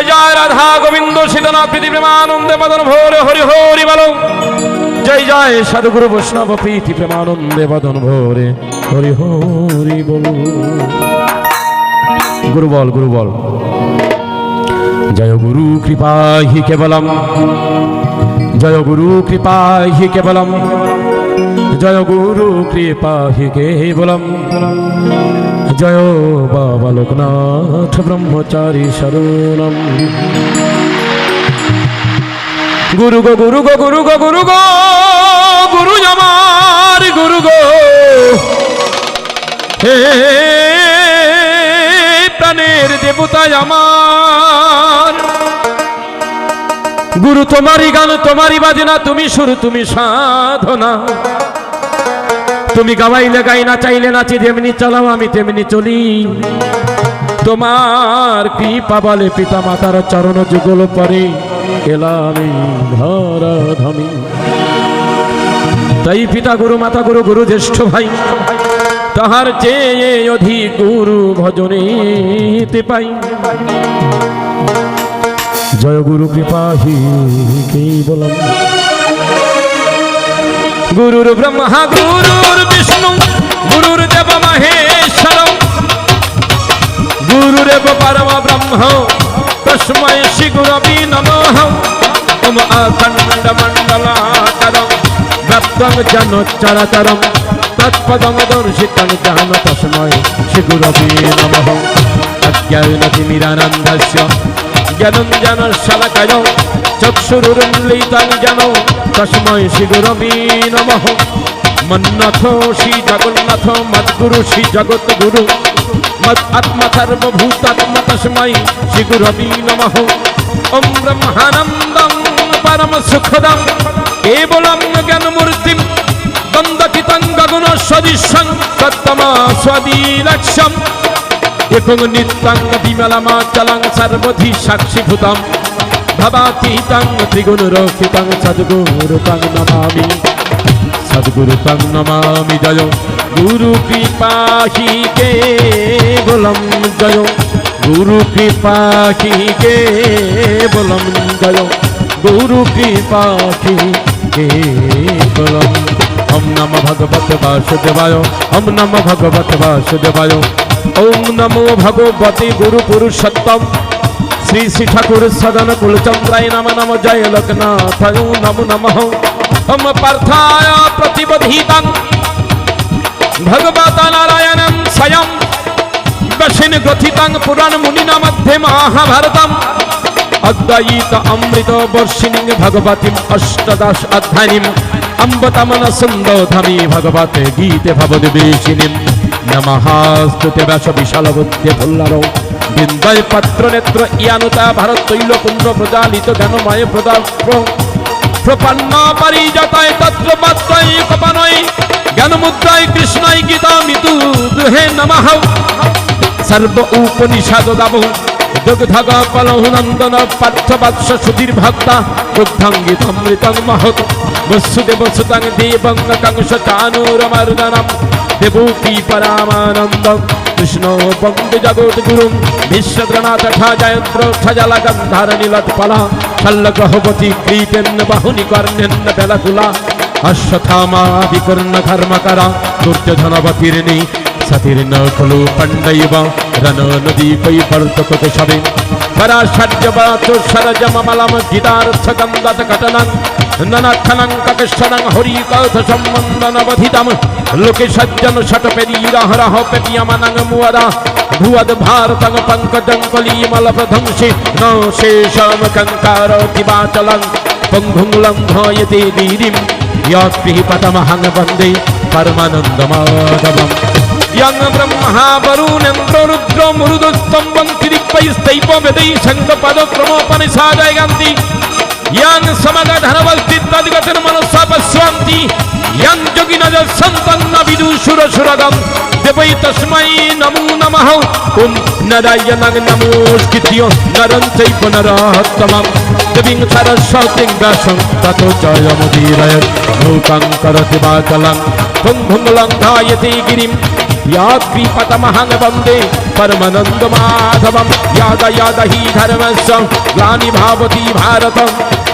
জয় জয়, রাধা গোবিন্দ, সীতনাথ প্রীতি প্রেমানন্দে মদন ভোরে, হরি হরি বল। জয় জয়, সাধুগুরু বৈষ্ণব প্রীতি প্রেমানন্দে মদন ভোরে, হরি হরি বল। গুরু বল গুরু বল। জয় গুরু কৃপা হি কেবলম। জয় গুরু কৃপা হি কেবলম। জয় গুরু কৃপা হি কেবলম। জয় বাবা লোকনাথ ব্রহ্মচারী শরণম। গুরু গো গুরু গো গুরু গো গুরু গো, গুরু আমার, গুরু গো। হে প্রাণের দেবতা আমার। গুরু তোমারই গান, তোমারই বাজনা, তুমি সুর, তুমি সাধনা। তুমি গাওয়াইলে গাই না, চাইলে নাচি যেমনি চালাও, আমি তেমনি চলি। তোমার কৃপা বলে পিতা মাতার চরণ যুগল পরে এলাম ধরা ধামি তাই পিতা গুরু, মাতা গুরু গুরু জ্যেষ্ঠ ভাই, তাহার চেয়ে অধিক গুরু ভজনেতে পাই। জয় গুরু কৃপা, হি কেবলম গুরুর ব্রহ্মা, গুরুর তস্মৈ শ্রী গুরবি নমঃ ওম অখণ্ড মণ্ডলাকারম ব্যক্তং জন চরচরম তৎপদং দর্শিতং জান তস্মৈ শ্রী গুরবি নমঃ অজ্ঞানতিমিরানন্দস্য জ্ঞানঞ্জন শলকয় চক্ষুরুন্লিতং জন তস্মৈ শ্রী গুরবি নমঃ মন্নাথ শ্রী জগন্নাথ মদ্গুরু শ্রী জগৎগুরু মদ আত্মা সর্বভূতাত্ম তস্মৈ শ্রী গুরবি নমঃ ওম ব্রহ্মানন্দং পরম সুখদং কেবলং জ্ঞানমূর্তিম দ্বন্দ্বচিতং গগন সদৃশং তত্তমা স্বদিলক্ষ্যম একং নিত্যং বিমলমাচলং সর্বধি সাক্ষীভূতম ভবাতীতং ত্রিগুণরক্ষিতং সদ্গুরুতং নমামি। সদ্গুরুতং নমামি জয়। গুরু গুরু কৃপাহি কেবলম জয়। গুরু কৃপাহি কেবলম ওম নম ভগবত বাসুদেবায়, ওম নম ভগবত বাসুদেবায়। ওম নমো ভগবতে গুরু পুরুষোত্তম। শ্রী শ্রী ঠাকুর সদন কুলচন্দ্রায় নম নম জয় লোকনাথ। নমো নমঃ। ওম পার্থায় প্রতিবধিতং। ভগবত নারায়ণম স্বয়ং দশিন গ্রথিতং পুরাণ মুনিনা মধ্যে মহাভারতম অদ্বৈত অমৃত বর্ষিণী ভগবতীম অষ্টদশ অধ্যায়িম অম্বতমন সুন্দোধমি ভগবতে গীতে ভবদ্বেষিণীম নমস্তুতে ব্যাস বিশাল বুদ্ধে ভুল্লার বিন্দয় পাত্র নেত্র ইয়ানুতা ভারত তৈল পুণ্য প্রজালিত জ্ঞানময় প্রদা প্রপন্ন পারিজাতায় তত্র মাত্রায় কপানয় জ্ঞানমুদ্রায় কৃষ্ণায় গীতা মিতু দুহে নমঃ সর্ব উপনিষদ দাব দুগ্ধগ কলহুনন্দন পার্থ বৎস সুধীর ভক্তা দুগ্ধঙ্গিতমৃতং মহৎ। বসুদেব সুতং দেবং কংস চানুরমর্দনম দেবকী পরামানন্দ কৃষ্ণ বন্দে জগৎ গুরু বিশ্বদ্রনাথ জয়ন্ত্র ঠজল গন্ধার নীলৎপলা শল্যগ্রহবতী ক্রীতেন্ন বাহুনি কর্ণেন্ন বেলকুলা। অশ্বথামা বিকর্ণ ধর্মকরা দুর্যোধনবতীর্ণী ಸತಿರಿನ ಕುಲು ಪಂಡಯುವ ರನ ನದಿ ಪೈ ಬರ್ತಕುತ ಶವೆ ಪರಾಷಡ್ಯವ ತುಷರಜ ಮಮಲಮ ಗಿದಾರ ಸಗಂಧದ ಕಟಲಂ ನನಕ್ಕನಂ ಕಕಶನಂ ಹರಿ ಕೌಥ ಸಂಬಂಧನವಧಿತಂ ಲೋಕೆ ಸಜ್ಜನ ಷಟ ಪೆರೀರಹರಹ ಪೆಟಿಯಮನಂ ಮುವರ ಭುವದ ಭಾರತಂ ಪಂಕಜಂ ಕಲೀಮಲಪಧಂಸಿ ನ ಶೇಷಂ ಕಂಕಾರ ದಿವಾಚಲಂ ಪಂಗುಂಗುಲಂ ಧಾಯತೆ ದೀರಿಂ ಯಾತ್ರಿ ಪತಮಹಂ ವಂದೇ परमानन्दमाधवम् യങ് ബ്രഹ്മാവരൂനം പ്രവൃദ്രോ മൃദുസ്തംഭം തിരിപ്പൈസ്തൈവപദക്രമോപനിഷാദയന്തി യങ് സമഗധനവസ്തി തദ്ഗതൻ മനസ്സപസ്വാന്തി യങ് যোগিনজ সন্তন্ন বিদু সুর সুরগম দেবৈ তস্মৈ নমো নমঃ ওম নারায়ণং নমোষ্কৃত্য নরং চৈব নরহত্তমম দেবীং সরস্বতীং ব্যাসং ততো জয়মুদীরয় রূপং করতি বাকলং কুম্ভং লঙ্ঘায়তে গিরিম यात्रिपतमहं वन्दे परमानंद माधवम याद याद ही धर्मस्य ग्लानि भावती भारतम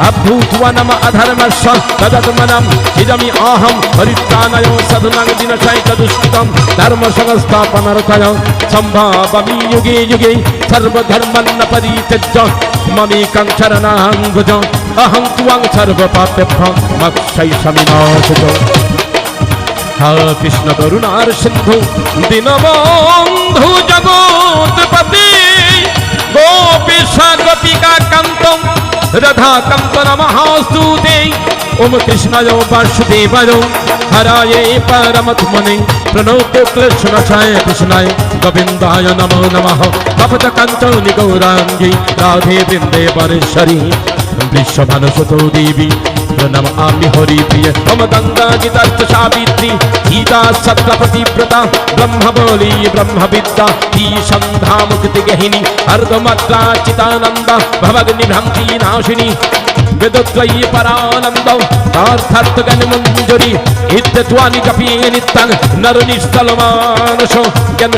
अभूत्वनम अधर्मस्य तदत्मनम इदमि अहम परित्राणयो सदनं दिनशैकदुष्कृतं धर्म संस्थापनार्थय सम्भावमि युगे युगे सर्वधर्मन्न परित्यज्य ममेकं शरणां भुज अहं त्वं सर्वपाप्यभ्यं मक्षैषमिनाशुच কৃষ্ণ করুণার সিন্ধু, দীনবন্ধু জগৎপতি। গোপীশা গোপিকা কান্ত, রাধা কান্ত নমস্তুতে ওম কৃষ্ণায় বাসুদেবায় হরায়ে পরমত্মনে। প্রণোত কৃষ্ণায় কৃষ্ণায় গোবিন্দায় নমো নমঃ। ভবত কাঞ্চনি গৌরাঙ্গী রাধে বৃন্দে পরেশ্বরী বৃষভানুসুত দেবী প্রণম আমি হরি প্রিয়। মম গঙ্গা গীতার্থ সাবিত্রী, গীতা সত্য প্রতিব্রতা, ব্রহ্ম বলি ব্রহ্ম বিদ্যা ই সন্ধ্যা মুক্তি গহিনী অর্ধমাত্রা চিতানন্দ ভবগ্নি ভ্রান্তি নাশিনী বেদত্রয়ী পরানন্দ তার্থার্থ জ্ঞান মঞ্জুরি ইত্যত্বানি জপি নিত্যং নর নিষ্ঠল মানস জ্ঞান